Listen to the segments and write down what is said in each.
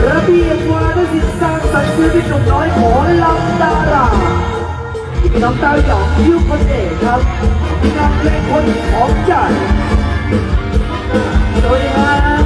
ระเบียบวาทศิลป์สร้างสรรค์ศิลปินหนุ่มน้อยหมอลำดาราน้องตาหยองยุคนเอกครับน้องเพลงคนของใจสวัสดีครับ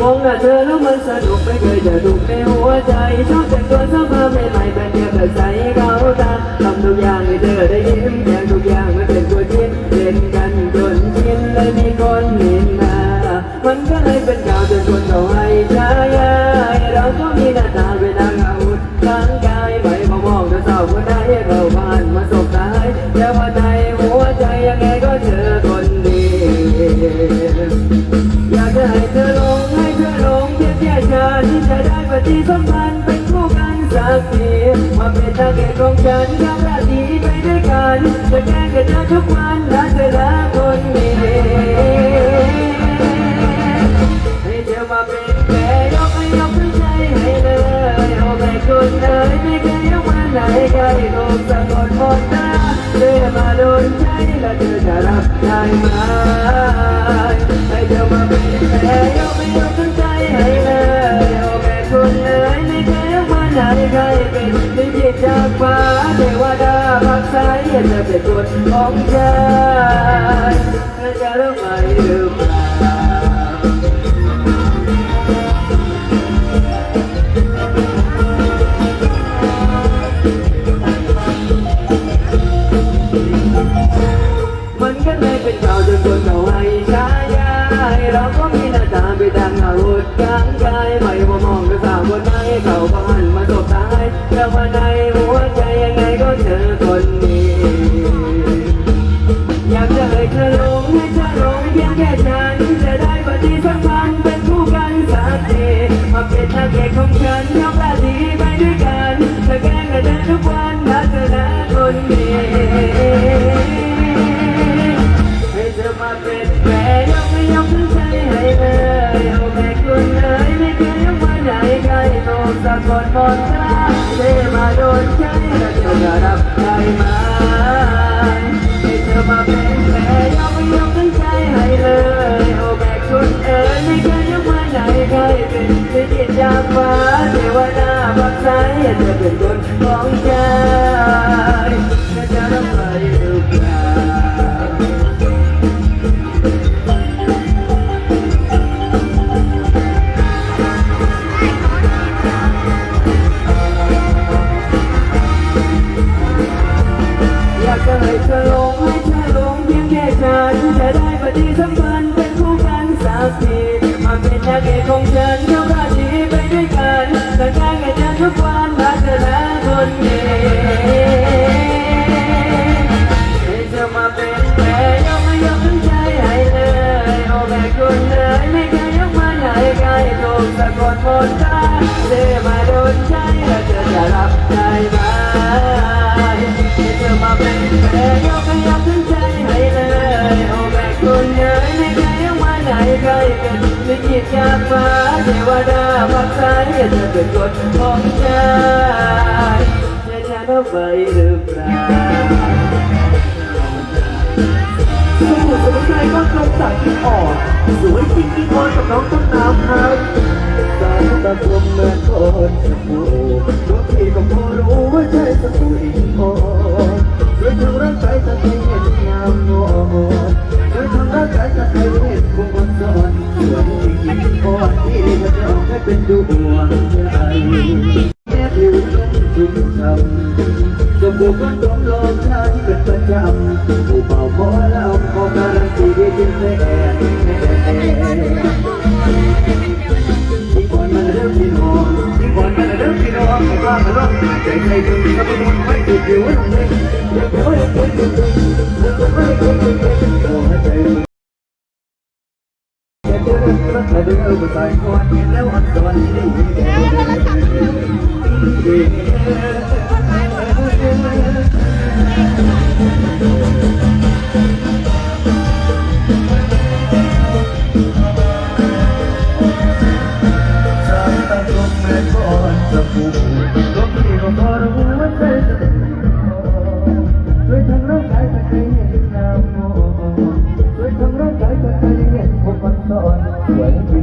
มองหน้าเธอแล้วมันสนุกไม่เคยจะถูกในหัวใจ ชอบแต่งตัวสภาใหม่ๆแบบเดียวกับใส่เขาตาทำทุกอย่างให้เธอได้ยิ้มอย่างทุกอย่างมันเป็นตัว นกันจนชินเลยมีคนเห็นหน้ามันก็เลยเป็นข่าวจนคนเขาให้ฉายาให้เราก็มีหน้าตาเป็นนางอาวุธร่างกายไปมามองเธอสาคนไหนเราผ่านมาสบตายแต่ว่าในหัวใจยังไงก็เจอคนดี อยากจะให้เธอลงให้เธอลงเพียงแค่ฉันจะได้ปฏิสัมพันธ์เป็นคู่กันสักทีมาเป็นทางเอกของฉันกับราตรีไปด้วยกันจะแก้กันทุกวัน เธอเป็นตัวของเธอ ลกสักคนหมดตาเธอมาโดนใจและเธอจะรับได้ไหมให้เธอมาเป็นแฟนยกไม่ยกทั้งใจให้เลยโอ้แบกคุณเอ๋ยไม่เคยยกมาไหนใครเป็นลิขิตจากฟ้าเทวดาบักสายให้เธอเป็นคนของฉัน กสายให้เธอเป็นคนของฉันจะจะรับไว้หรือเปล่าสมุนสมุนไพรก็ตรงจากที่อ่อนสวยจริงที่พรกับน้องต้นน้ำครับสายตาคมเหมือนคนสบู่ตัวพี่ก็พอรู้ว่าใช่สบู่อีกพอด้วยทางร่างกายจะให้เห็นงามงอนด้วยทางร่างกายจะให้เห็นคงวันซ้อนส่วนจริงๆพอที่จะยอมให้เป็นดู ผู้เป่าพอแล้วพอการันตีเป็นแฟนที่ก่อนมันเริ่มกินอมที่ก่อนมันเริ่มกินหอมไม่ว่ามันร้องใจใครจะเป็นคนไม่ติดอยู่ตรงนี้เดี๋ยวไม่ได้เป็นจริงๆเดี๋ยวไม่ได้เป็นจริงๆโอ้ใจแค่เจอรักแต่เดินไปใส่ก่อนแล้วอันตอนนี้ส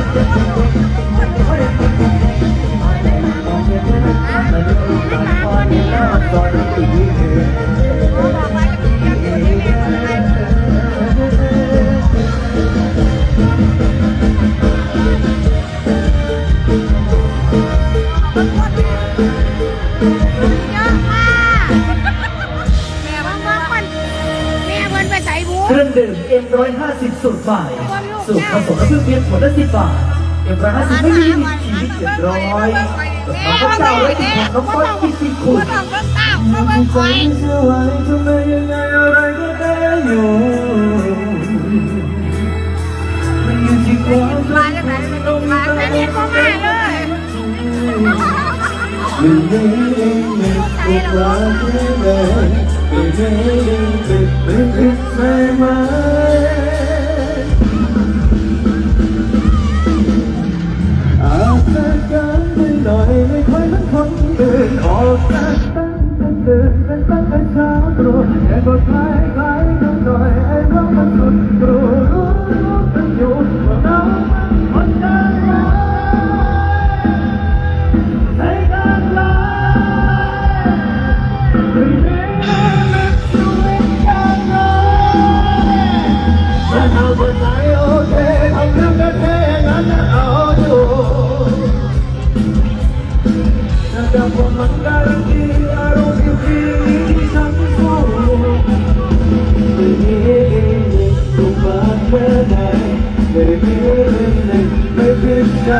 Thank ดื่ม M150 สูตรบ่าย สูตรผสมน้ำผึ้งเพียงขวดละสิบบาทเอ็มร้อยห้าสิบไม่มีมีขีดเจ็ดร้อยน้ำก็เก้าร้อยสิบหกน้ำก็ยี่สิบขวดไม่มีใจที่จะไหวทำไมยังไงอะไรก็ได้อยู่มันอยู่ที่ความรักมันต้องมีอะไก็ได้เลยไม่ได้ไม่ได้ไม่ได้ไม่ได้ไม่ได้ ได้ไหมอาจกันไปหน่อยไม่ค่อยมัอนคนเดินออกจากตั้งแต่ตื่นเป็นตั้งแต่เช้าตรู่แต่ก็ท้า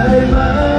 my mind.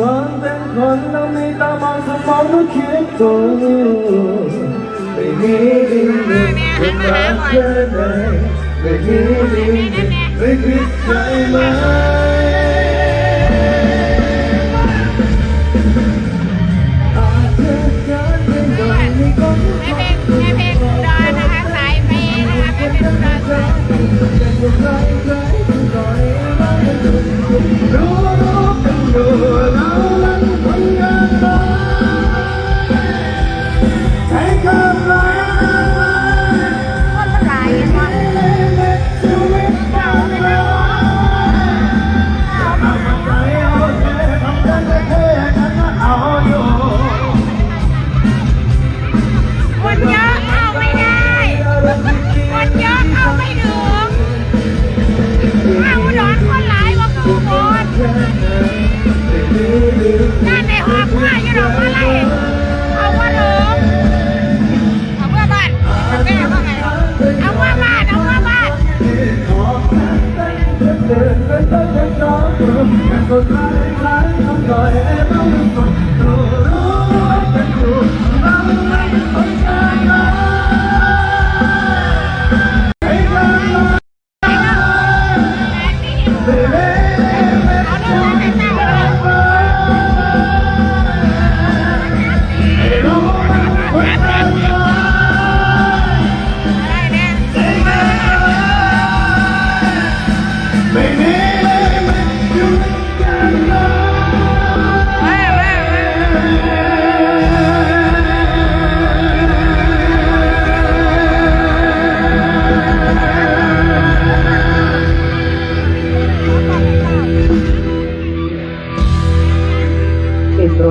วันเป็นคนต้องมีตามองสมองต้อคิดตัวไม่มีดีนิดเป็นรักเพื่อนไหนไม่มีดีนิดไม่คิดใจไหม Okay.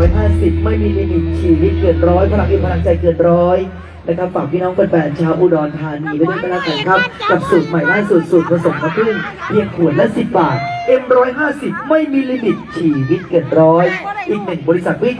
M150 ไม่มีลิมิตชีวิตเกินร้อยพลังอินพลังใจเกินร้อยนะครับฝากพี่น้องแฟนๆชาวอุดรธานีไว้ด้วยกันแล้วกันครับ กับสูตรใหม่ล่าสุดสูตรผสมมะพึ่งเพียงขวดละ 10 บาท M150 ไม่มีลิมิตชีวิตเกินร้อย อีกหนึ่งบริษัทวิ